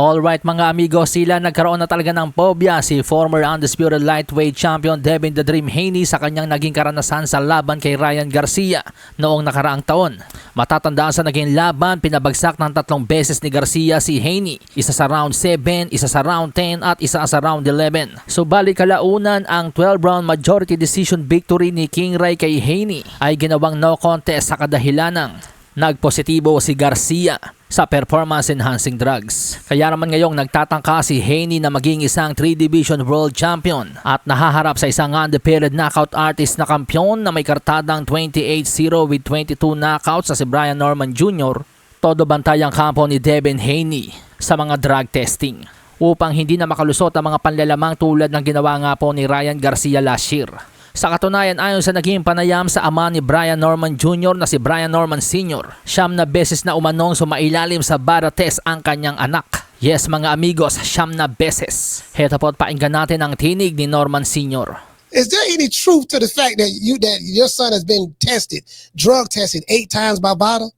Alright mga amigo, sila nagkaroon na talaga ng pobya si former undisputed lightweight champion Devin The Dream Haney sa kanyang naging karanasan sa laban kay Ryan Garcia noong nakaraang taon. Matatandaan sa naging laban, pinabagsak ng tatlong beses ni Garcia si Haney. Isa sa round 7, isa sa round 10 at isa sa round 11. So balik kalaunan ang 12 round majority decision victory ni King Ray kay Haney ay ginawang no contest sa kadahilanang nagpositibo si Garcia sa performance-enhancing drugs. Kaya naman ngayong nagtatangka si Haney na maging isang 3-division world champion at nahaharap sa isang undefeated knockout artist na kampyon na may kartadang 28-0 with 22 knockouts sa si Brian Norman Jr. Todo bantay ang kampo ni Devin Haney sa mga drug testing upang hindi na makalusot ang mga panlalamang tulad ng ginawa nga po ni Ryan Garcia last year. Sa katunayan ayon sa naging panayam sa ama ni Brian Norman Jr. na si Brian Norman Sr., siyam na beses na umanong sumailalim sa bara test ang kanyang anak. Yes mga amigos, siyam na beses. Heto po at painggan natin ang tinig ni Norman Sr. Is there any truth to the fact that you that your son has been tested, drug tested eight times by Bada?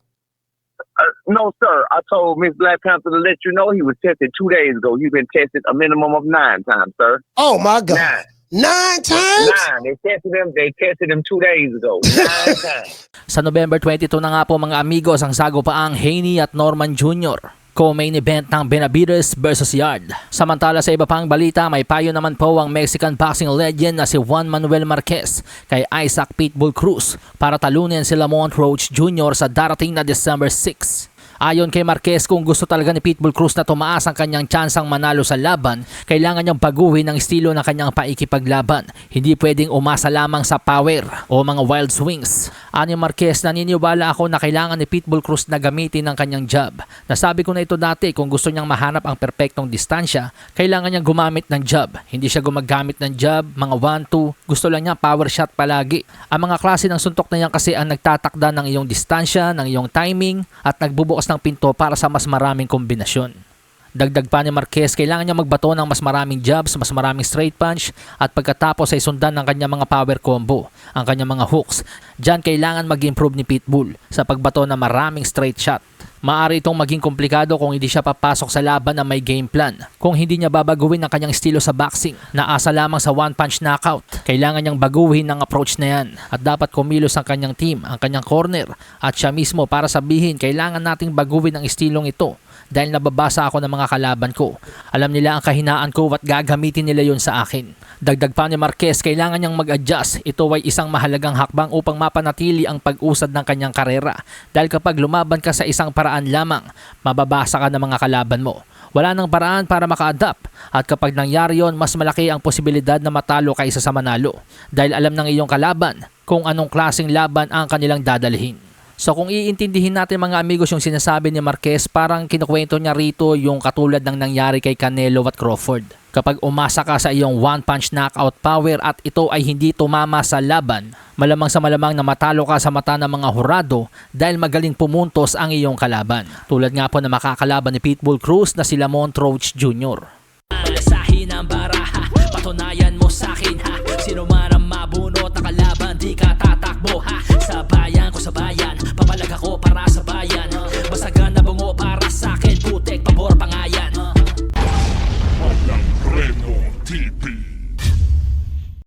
Uh, no, sir. I told Miss Black Panther to let you know he was tested two days ago. He's been tested a minimum of nine times, sir. Oh my God, Nine. Nine times? Nine. They tested him. They tested him two days ago. Nine times. Sa November 22 na nga po mga amigos ang sagupaang Haney at Norman Jr. Co-main event ng Benavides versus Yard. Samantala sa iba pang balita, may payo naman po ang Mexican boxing legend na si Juan Manuel Marquez kay Isaac Pitbull Cruz para talunin si Lamont Roach Jr. sa darating na December 6. Ayon kay Marquez, kung gusto talaga ni Pitbull Cruz na tumaas ang kanyang tsansang manalo sa laban, kailangan niyang baguhin ang estilo ng kanyang paikipaglaban. Hindi pwedeng umasa lamang sa power o mga wild swings. Ani Marquez, naniniwala ako na kailangan ni Pitbull Cruz na gamitin ang kanyang jab. Nasabi ko na ito dati, kung gusto niyang mahanap ang perpektong distansya, kailangan niyang gumamit ng jab. Hindi siya gumagamit ng jab, mga 1-2, gusto lang niya power shot palagi. Ang mga klase ng suntok na yan kasi ang nagtatakda ng iyong distansya, ng iyong timing, at nagbubukas ng pinto para sa mas maraming kombinasyon. Dagdag pa ni Marquez, kailangan niya magbato ng mas maraming jabs, mas maraming straight punch at pagkatapos ay sundan ng kanyang mga power combo, ang kanyang mga hooks. Diyan kailangan mag-improve ni Pitbull sa pagbato ng maraming straight shot. Maari itong maging komplikado kung hindi siya papasok sa laban na may game plan. Kung hindi niya babaguhin ang kanyang estilo sa boxing, na asa lamang sa one punch knockout, kailangan niyang baguhin ang approach na yan. At dapat kumilos ang kanyang team, ang kanyang corner, at siya mismo para sabihin kailangan nating baguhin ang estilong ito dahil nababasa ako ng mga kalaban ko. Alam nila ang kahinaan ko at gagamitin nila yon sa akin. Dagdag pa ni Marquez, kailangan niyang mag-adjust. Ito ay isang mahalagang hakbang upang mapanatili ang pag-usad ng kanyang karera. Dahil kapag lumaban ka sa isang paraan lamang, mababasa ka ng mga kalaban mo. Wala nang paraan para maka-adapt at kapag nangyari yon, mas malaki ang posibilidad na matalo kaysa sa manalo dahil alam ng iyong kalaban kung anong klaseng laban ang kanilang dadalhin. So kung iintindihin natin mga amigos yung sinasabi ni Marquez, parang kinukwento niya rito yung katulad ng nangyari kay Canelo at Crawford. Kapag umasa ka sa iyong one punch knockout power at ito ay hindi tumama sa laban, malamang sa malamang na matalo ka sa mata ng mga hurado dahil magaling pumuntos ang iyong kalaban. Tulad nga po na makakalaban ni Pitbull Cruz na si Lamont Roach Jr. Sahin ang baraha, patunayan mo sa akin ha Sino man ang mabunot na kalaban, di ka tatakbo ha